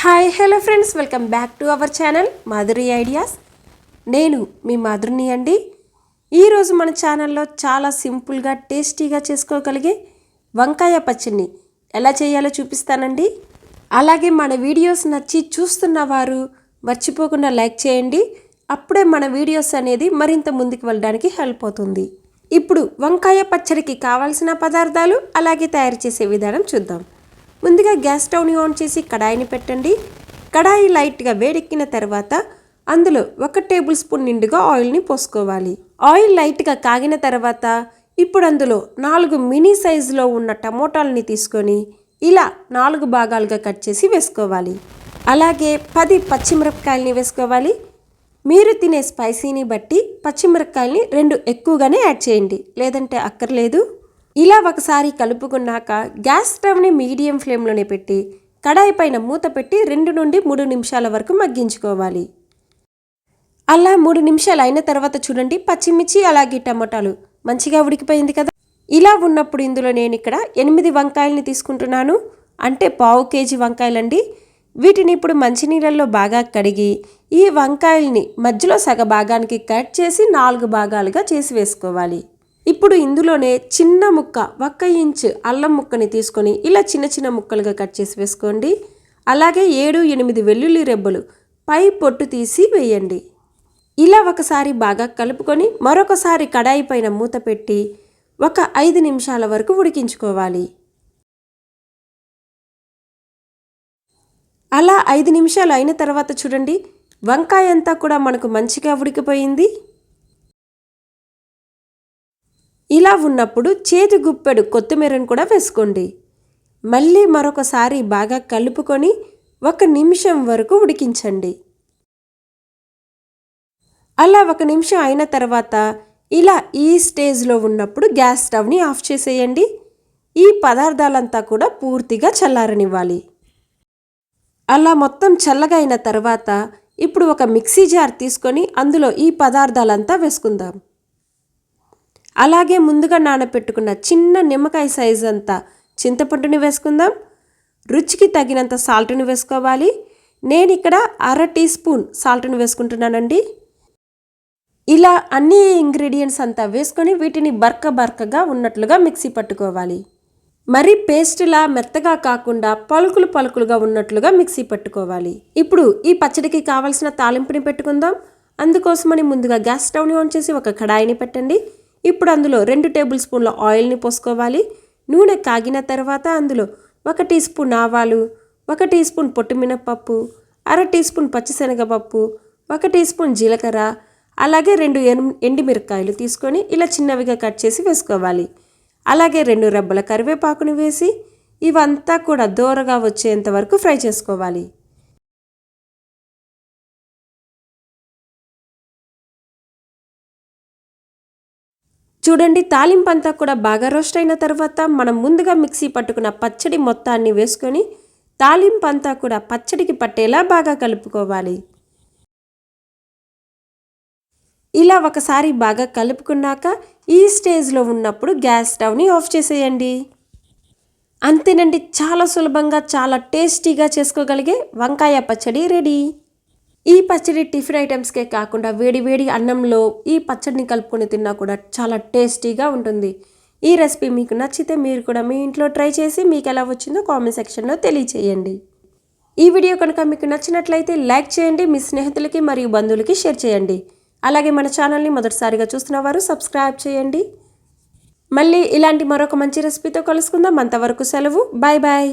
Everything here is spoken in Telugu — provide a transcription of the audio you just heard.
Hi hello friends welcome back to our channel Madhuri ideas. నేను మీ మాధురిని అండి. ఈరోజు మన ఛానల్లో చాలా సింపుల్గా టేస్టీగా చేసుకోగలిగే వంకాయ పచ్చడిని ఎలా చేయాలో చూపిస్తానండి. అలాగే మన వీడియోస్ నచ్చి చూస్తున్న వారు మర్చిపోకుండా లైక్ చేయండి. అప్పుడే మన వీడియోస్ అనేది మరింత ముందుకు వెళ్ళడానికి హెల్ప్ అవుతుంది. ఇప్పుడు వంకాయ పచ్చడికి కావాల్సిన పదార్థాలు అలాగే తయారు చేసే విధానం చూద్దాం. ముందుగా గ్యాస్ స్టవ్ని ఆన్ చేసి కడాయిని పెట్టండి. కడాయి లైట్గా వేడెక్కిన తర్వాత అందులో ఒక టేబుల్ స్పూన్ నిండుగా ఆయిల్ని పోసుకోవాలి. ఆయిల్ లైట్గా కాగిన తర్వాత ఇప్పుడు అందులో నాలుగు మినీ సైజులో ఉన్న టమోటాలని తీసుకొని ఇలా నాలుగు భాగాలుగా కట్ చేసి వేసుకోవాలి. అలాగే పది పచ్చిమిరపకాయలని వేసుకోవాలి. మీరు తినే స్పైసీని బట్టి పచ్చిమిరపకాయల్ని రెండు ఎక్కువగానే యాడ్ చేయండి. లేదంటే అక్కర్లేదు. ఇలా ఒకసారి కలుపుకున్నాక గ్యాస్ స్టవ్ని మీడియం ఫ్లేమ్లోనే పెట్టి కడాయి పైన మూత పెట్టి రెండు నుండి మూడు నిమిషాల వరకు మగ్గించుకోవాలి. అలా మూడు నిమిషాలు అయిన తర్వాత చూడండి పచ్చిమిర్చి అలాగే టమాటాలు. మంచిగా ఉడికిపోయింది కదా? ఇలా ఉన్నప్పుడు ఇందులో నేను ఇక్కడ ఎనిమిది వంకాయల్ని తీసుకుంటున్నాను. అంటే పావు కేజీ వంకాయలండి. వీటిని ఇప్పుడు మంచినీళ్ళల్లో బాగా కడిగి ఈ వంకాయల్ని మధ్యలో సగ భాగానికి కట్ చేసి నాలుగు భాగాలుగా చేసి వేసుకోవాలి. ఇప్పుడు ఇందులోనే చిన్న ముక్క ఒక్క ఇంచ్ అల్లం ముక్కని తీసుకొని ఇలా చిన్న చిన్న ముక్కలుగా కట్ చేసి వేసుకోండి. అలాగే ఏడు ఎనిమిది వెల్లుల్లి రెబ్బలు పై పొట్టు తీసి వేయండి. ఇలా ఒకసారి బాగా కలుపుకొని మరొకసారి కడాయి పైన మూత పెట్టి ఒక ఐదు నిమిషాల వరకు ఉడికించుకోవాలి. అలా ఐదు నిమిషాలు అయిన తర్వాత చూడండి వంకాయ అంతా కూడా మనకు మంచిగా ఉడికిపోయింది. ఇలా ఉన్నప్పుడు చేతి గుప్పెడు కొత్తిమీరను కూడా వేసుకోండి. మళ్ళీ మరొకసారి బాగా కలుపుకొని ఒక నిమిషం వరకు ఉడికించండి. అలా ఒక నిమిషం అయిన తర్వాత ఇలా ఈ స్టేజ్లో ఉన్నప్పుడు గ్యాస్ స్టవ్ని ఆఫ్ చేసేయండి. ఈ పదార్థాలంతా కూడా పూర్తిగా చల్లారనివ్వాలి. అలా మొత్తం చల్లగా అయిన తర్వాత ఇప్పుడు ఒక మిక్సీ జార్ తీసుకొని అందులో ఈ పదార్థాలంతా వేసుకుందాం. అలాగే ముందుగా నానబెట్టుకున్న చిన్న నిమ్మకాయ సైజు అంతా చింతపండుని వేసుకుందాం. రుచికి తగినంత సాల్ట్ని వేసుకోవాలి. నేను ఇక్కడ అర టీ స్పూన్ సాల్ట్ని వేసుకుంటున్నానండి. ఇలా అన్ని ఇంగ్రీడియంట్స్ అంతా వేసుకొని వీటిని బర్క బర్కగా ఉన్నట్లుగా మిక్సీ పట్టుకోవాలి. మరి పేస్ట్లా మెత్తగా కాకుండా పలుకులు పలుకులుగా ఉన్నట్లుగా మిక్సీ పట్టుకోవాలి. ఇప్పుడు ఈ పచ్చడికి కావలసిన తాలింపుని పెట్టుకుందాం. అందుకోసమని ముందుగా గ్యాస్ స్టవ్ని ఆన్ చేసి ఒక కడాయిని పెట్టండి. ఇప్పుడు అందులో రెండు టేబుల్ స్పూన్ల ఆయిల్ని పోసుకోవాలి. నూనె కాగిన తర్వాత అందులో ఒక టీ స్పూన్ ఆవాలు ఒక టీ స్పూన్ పొట్టుమినపప్పు అర టీ స్పూన్ పచ్చిశనగపప్పు ఒక టీ స్పూన్ జీలకర్ర అలాగే రెండు ఎండిమిరకాయలు తీసుకొని ఇలా చిన్నవిగా కట్ చేసి వేసుకోవాలి. అలాగే రెండు రెబ్బల కరివేపాకుని వేసి ఇవంతా కూడా దోరగా వచ్చేంత వరకు ఫ్రై చేసుకోవాలి. చూడండి తాలింపు అంతా కూడా బాగా రోస్ట్ అయిన తర్వాత మనం ముందుగా మిక్సీ పట్టుకున్న పచ్చడి మొత్తాన్ని వేసుకొని తాలింపు అంతా కూడా పచ్చడికి పట్టేలా బాగా కలుపుకోవాలి. ఇలా ఒకసారి బాగా కలుపుకున్నాక ఈ స్టేజ్లో ఉన్నప్పుడు గ్యాస్ స్టవ్ని ఆఫ్ చేసేయండి. అంతేనండి చాలా సులభంగా చాలా టేస్టీగా చేసుకోగలిగే వంకాయ పచ్చడి రెడీ. ఈ పచ్చడి టిఫిన్ ఐటమ్స్కే కాకుండా వేడి వేడి అన్నంలో ఈ పచ్చడిని కలుపుకొని తిన్నా కూడా చాలా టేస్టీగా ఉంటుంది. ఈ రెసిపీ మీకు నచ్చితే మీరు కూడా మీ ఇంట్లో ట్రై చేసి మీకు ఎలా వచ్చిందో కామెంట్ సెక్షన్లో తెలియచేయండి. ఈ వీడియో కనుక మీకు నచ్చినట్లయితే లైక్ చేయండి మీ స్నేహితులకి మరియు బంధువులకి షేర్ చేయండి. అలాగే మన ఛానల్ని మొదటిసారిగా చూస్తున్న వారు సబ్స్క్రైబ్ చేయండి. మళ్ళీ ఇలాంటి మరొక మంచి రెసిపీతో కలుసుకుందాం. అంతవరకు సెలవు. Bye bye.